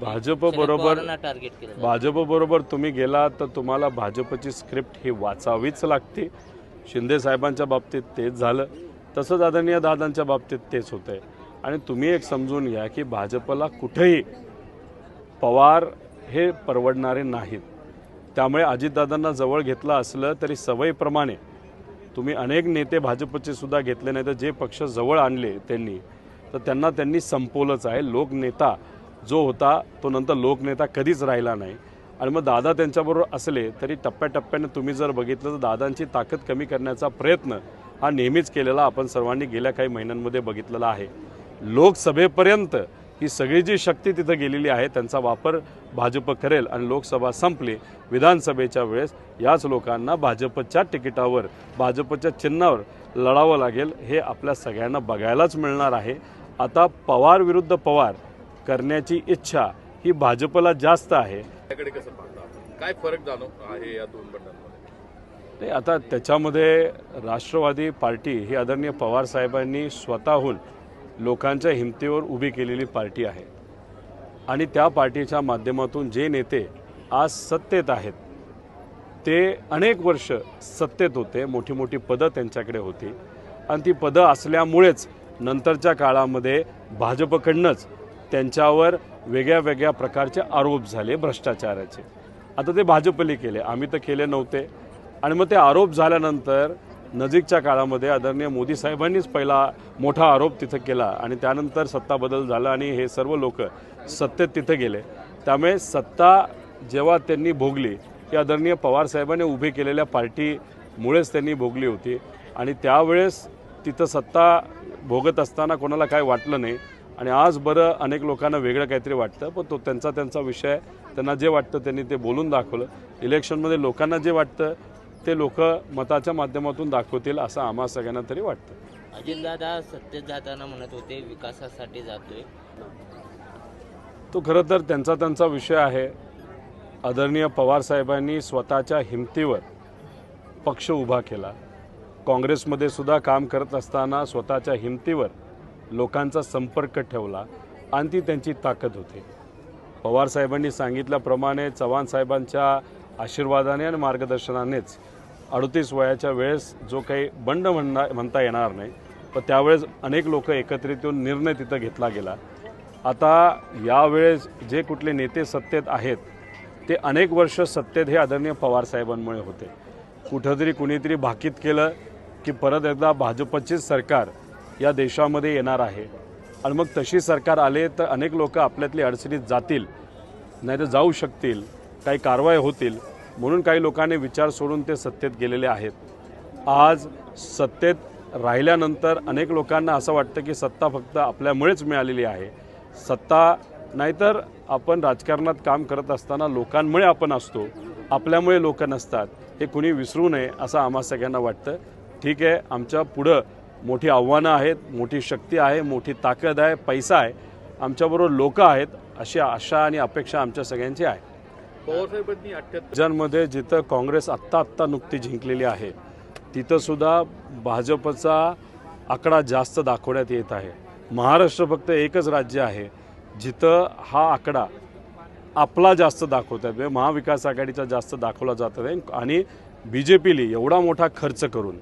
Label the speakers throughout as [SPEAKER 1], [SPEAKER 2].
[SPEAKER 1] भाजप बरोबर-. भाजप बरोबर तुम्ही गेला तर तुम्हाला भाजपची स्क्रिप्ट ही वाचावीच लागते. शिंदे साहेबांच्या बाबतीत तेच झालं. तसंच आदरणीय दादांच्या बाबतीत तेच होतं आहे आणि तुम्ही एक समजून घ्या की भाजपला कुठेही पवार हे परवडणारे नाहीत. त्यामुळे अजितदादांना जवळ घेतलं असलं तरी सवयीप्रमाणे तुम्ही अनेक नेते भाजपचे सुद्धा घेतले नाही तर जे पक्ष जवळ आणले त्यांनी तर त्यांना त्यांनी संपवलंच आहे. लोकनेता जो होता तो नंतर लोकनेता कधीच राहिला नाही. आणि मग दादा त्यांच्याबरोबर असले तरी टप्प्याटप्प्याने तुम्ही जर बघितलं तर दादांची ताकद कमी करण्याचा प्रयत्न हा नेहमीच केलेला आपण सर्वांनी गेल्या काही महिन्यांमध्ये बघितलेला आहे. लोकसभेपर्यंत ही सगळी जी शक्ती तिथं गेलेली आहे त्यांचा वापर भाजप करेल आणि लोकसभा संपली विधानसभेच्या वेळेस याच लोकांना भाजपच्या तिकिटावर भाजपच्या चिन्हावर लढावं लागेल हे आपल्या सगळ्यांना बघायलाच मिळणार आहे. आता पवार विरुद्ध पवार करण्याची इच्छा ही भाजपला जास्त आहे?
[SPEAKER 2] काय फरक जाणव आहे या दोन
[SPEAKER 1] नाही आता त्याच्यामध्ये राष्ट्रवादी पार्टी ही आदरणीय पवार साहेबांनी स्वतःहून लोकांच्या हिमतीवर उभी केलेली पार्टी आहे. आणि त्या पार्टीच्या माध्यमातून जे नेते आज सत्तेत आहेत ते अनेक वर्ष सत्तेत होते मोठी मोठी पदं त्यांच्याकडे होती. आणि ती पदं असल्यामुळेच नंतरच्या काळामध्ये भाजपकडनंच त्यांच्यावर वेगळ्या वेगळ्या प्रकारचे आरोप झाले भ्रष्टाचाराचे. आता ते भाजपने केले. आम्ही तर केले नव्हते. आणि मग ते आरोप झाल्यानंतर नजीकच्या काळामध्ये आदरणीय मोदी साहेबांनीच पहिला मोठा आरोप तिथं केला आणि त्यानंतर सत्ता बदल झाला आणि हे सर्व लोक सत्तेत तिथं गेले. त्यामुळे सत्ता जेव्हा त्यांनी भोगली ती आदरणीय पवार साहेबांनी उभी केलेल्या पार्टीमुळेच त्यांनी भोगली होती. आणि त्यावेळेस तिथं सत्ता भोगत असताना कोणाला काय वाटलं नाही. आणि आज बरं अनेक लोकांना वेगळं काहीतरी वाटतं पण तो त्यांचा त्यांचा विषय. त्यांना जे वाटतं त्यांनी ते बोलून दाखवलं. इलेक्शनमध्ये लोकांना जे वाटतं ते लोक मताच्या माध्यमातून दाखवतील असं आम्हा सगळ्यांना तरी वाटतं.
[SPEAKER 3] अजितदादा सत्तेत जाताना म्हणत होते विकासासाठी जातोय.
[SPEAKER 1] तो खरं तर त्यांचा त्यांचा विषय आहे. आदरणीय पवार साहेबांनी स्वतःच्या हिमतीवर पक्ष उभा केला. काँग्रेसमध्ये सुद्धा काम करत असताना स्वतःच्या हिमतीवर लोकांचा संपर्क ठेवला आणि ती त्यांची ताकद होती. पवारसाहेबांनी सांगितल्याप्रमाणे चव्हाण साहेबांच्या आशीर्वादाने आणि मार्गदर्शनानेच अडतीस वयाच्या वेळेस जो काही बंड म्हणणा म्हणता येणार नाही पण त्यावेळेस अनेक लोक एकत्रित येऊन निर्णय तिथं घेतला गेला. आता यावेळेस जे कुठले नेते सत्तेत आहेत ते अनेक वर्ष सत्तेत हे आदरणीय पवार साहेबांमुळे होते. कुठंतरी कुणीतरी भाकीत केलं की परत एकदा भाजपचीच सरकार या देशामध्ये येणार आहे. आणि मग तशी सरकार आले तर अनेक लोक आपल्यातली अडचणीत जातील. नाही तर जाऊ शकतील. काही कारवाई होतील. म्हणून काही लोकांनी विचार सोडून ते सत्तेत गेलेले आहेत. आज सत्तेत राहिल्यानंतर अनेक लोकांना असं वाटतं की सत्ता फक्त आपल्यामुळेच मिळालेली आहे. सत्ता नाहीतर आपण राजकारणात काम करत असताना लोकांमुळे आपण असतो. आपल्यामुळे लोक नसतात. हे कुणी विसरू नये असं आम्हा सगळ्यांना वाटतं. ठीक आहे आमच्या पुढं मोठी आव्हानं आहेत मोठी शक्ती आहे मोठी ताकद आहे पैसा आहे. आमच्याबरोबर लोक आहेत अशी आशा आणि अपेक्षा आमच्या सगळ्यांची आहे.
[SPEAKER 2] पवारसाहेबांनी अठ्ठ्याहत्तर
[SPEAKER 1] राज्यांमध्ये जिथं काँग्रेस आत्ता आत्ता नुकती जिंकलेली आहे तिथं सुद्धा भाजपचा आकडा जास्त दाखवण्यात येत आहे. महाराष्ट्र फक्त एकच राज्य आहे जिथं हा आकडा आपला जास्त दाखवतात म्हणजे महाविकास आघाडीचा जास्त दाखवला जात आहे आणि बी जे पीली एवढा मोठा खर्च करून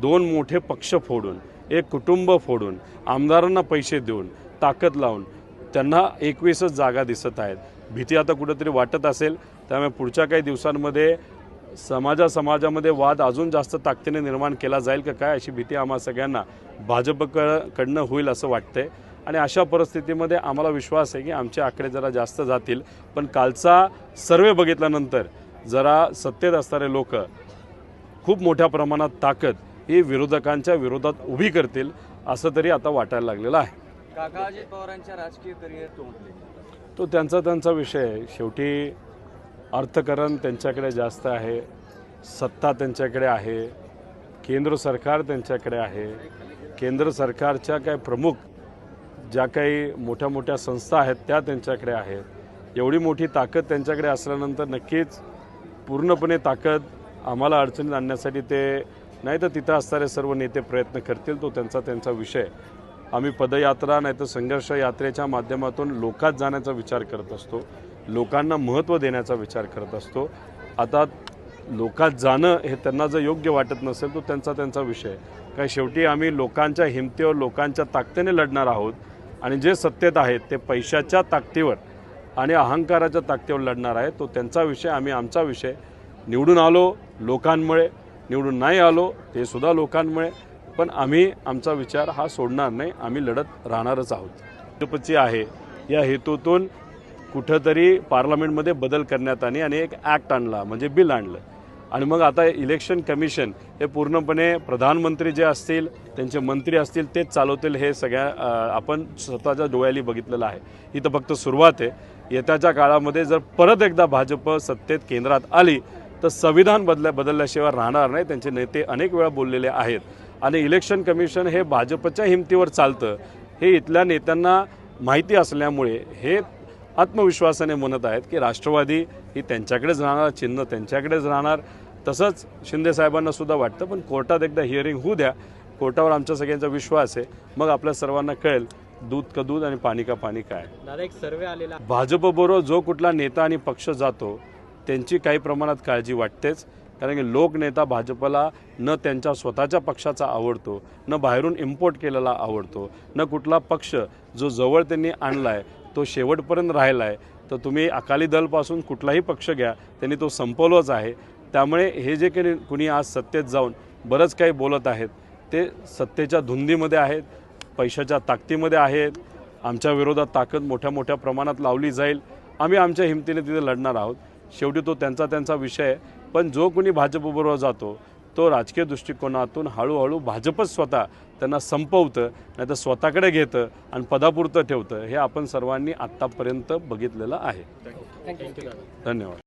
[SPEAKER 1] दोन मोठे पक्ष फोडून एक कुटुंब फोडून आमदारांना पैसे देऊन ताकद लावून त्यांना एकवीसच जागा दिसत आहेत. भीती आता कुठंतरी वाटत असेल. त्यामुळे पुढच्या काही दिवसांमध्ये समाजा समाजामध्ये वाद अजून जास्त ताकदीने निर्माण केला जाईल का काय अशी भीती आम्हा सगळ्यांना भाजपकडनं होईल असं वाटतंय. आणि अशा परिस्थितीमध्ये आम्हाला विश्वास आहे की आमचे आकडे जरा जास्त जातील. पण कालचा सर्वे बघितल्यानंतर जरा सत्तेत असणारे लोक खूप मोठ्या प्रमाणात ताकद ही विरोधकांच्या विरोधात उभी करतील असं तरी आता वाटायला लागलेलं आहे.
[SPEAKER 4] काका अजित पवारांच्या राजकीय करिअर तोंडले
[SPEAKER 1] तो त्यांचा त्यांचा विषय आहे. शेवटी अर्थकरण त्यांच्याकडे जास्त आहे सत्ता त्यांच्याकडे आहे केंद्र सरकार त्यांच्याकडे आहे. केंद्र सरकारच्या काही प्रमुख ज्या काही मोठ्या मोठ्या संस्था आहेत त्या त्यांच्याकडे आहेत. एवढी मोठी ताकद त्यांच्याकडे असल्यानंतर नक्कीच पूर्णपणे ताकद आम्हाला अडचणीत आणण्यासाठी ते नाही तर तिथं असणारे सर्व नेते प्रयत्न करतील तो त्यांचा त्यांचा विषय. आम्ही पदयात्रा नाही तर संघर्ष यात्रेच्या माध्यमातून लोकात जाण्याचा विचार करत असतो. लोकांना महत्त्व देण्याचा विचार करत असतो. आता लोकात जाणं हे त्यांना जर योग्य वाटत नसेल तो त्यांचा त्यांचा विषय. काय शेवटी आम्ही लोकांच्या हिमतीवर लोकांच्या ताकदीने लढणार आहोत. आणि जे सत्तेत आहेत ते पैशाच्या ताकदीवर आणि अहंकाराच्या ताकदीवर लढणार आहे तो त्यांचा विषय आम्ही आमचा विषय. निवडून आलो लोकांमुळे निवडून नाही आलो ते सुद्धा लोकांमुळे. पण आम्ही आमचा विचार हा सोडणार नाही. आम्ही लढत राहणारच आहोत. भाजपची आहे. या हेतूतून कुठंतरी पार्लमेंटमध्ये बदल करण्यात आले आणि एक ॲक्ट आणला म्हणजे बिल आणलं. आणि मग आता इलेक्शन कमिशन हे पूर्णपणे प्रधानमंत्री जे असतील त्यांचे मंत्री असतील तेच चालवतील हे सगळ्या आपण स्वतःच्या डोळ्याली बघितलेलं आहे. ही तर फक्त सुरुवात आहे. येत्याच्या काळामध्ये जर परत एकदा भाजप सत्तेत केंद्रात आली तर संविधान बदल्या बदलल्याशिवाय राहणार नाही. त्यांचे नेते अनेक वेळा बोललेले आहेत. आणि इलेक्शन कमिशन हे भाजपच्या हिमतीवर चालतं. हे इथल्या नेत्यांना माहिती असल्यामुळे हे आत्मविश्वासाने म्हणत आहेत की राष्ट्रवादी ही त्यांच्याकडेच राहणार चिन्ह त्यांच्याकडेच राहणार. तसंच शिंदे साहेबांना सुद्धा वाटतं पण कोर्टात एकदा हिअरिंग होऊ द्या. कोर्टावर आमच्या सगळ्यांचा विश्वास आहे. मग आपल्या सर्वांना कळेल दूध का दूध आणि पाणी का पाणी काय.
[SPEAKER 3] दादा एक सर्वे आलेला
[SPEAKER 1] भाजपबरोबर जो कुठला नेता आणि पक्ष जातो त्यांची काही प्रमाणात काळजी वाटतेच कारण की लोकनेता भाजपला न त्यांच्या स्वतःच्या पक्षाचा आवडतो न बाहेरून इम्पोर्ट केलेला आवडतो न कुठला पक्ष जो जवळ त्यांनी आणला आहे तो शेवटपर्यंत राहिला आहे तर तुम्ही अकाली दलपासून कुठलाही पक्ष घ्या त्यांनी तो संपवलाच आहे. त्यामुळे हे जे काही कुणी आज सत्तेत जाऊन बरंच काही बोलत आहेत ते सत्तेच्या धुंदीमध्ये आहेत पैशाच्या ताकदीमध्ये आहेत आमच्या विरोधात ताकद मोठ्या मोठ्या प्रमाणात लावली जाईल आम्ही आमच्या हिमतीने तिथे लढणार आहोत. शेवटी तो त्यांचा त्यांचा विषय आहे. पण जो कोणी भाजपबरोबर जातो तो राजकीय दृष्टिकोनातून हळूहळू भाजपच स्वतः त्यांना संपवतं नाही तर स्वतःकडे घेतं आणि पदापुरतं ठेवतं हे आपण सर्वांनी आत्तापर्यंत बघितलेलं आहे. धन्यवाद.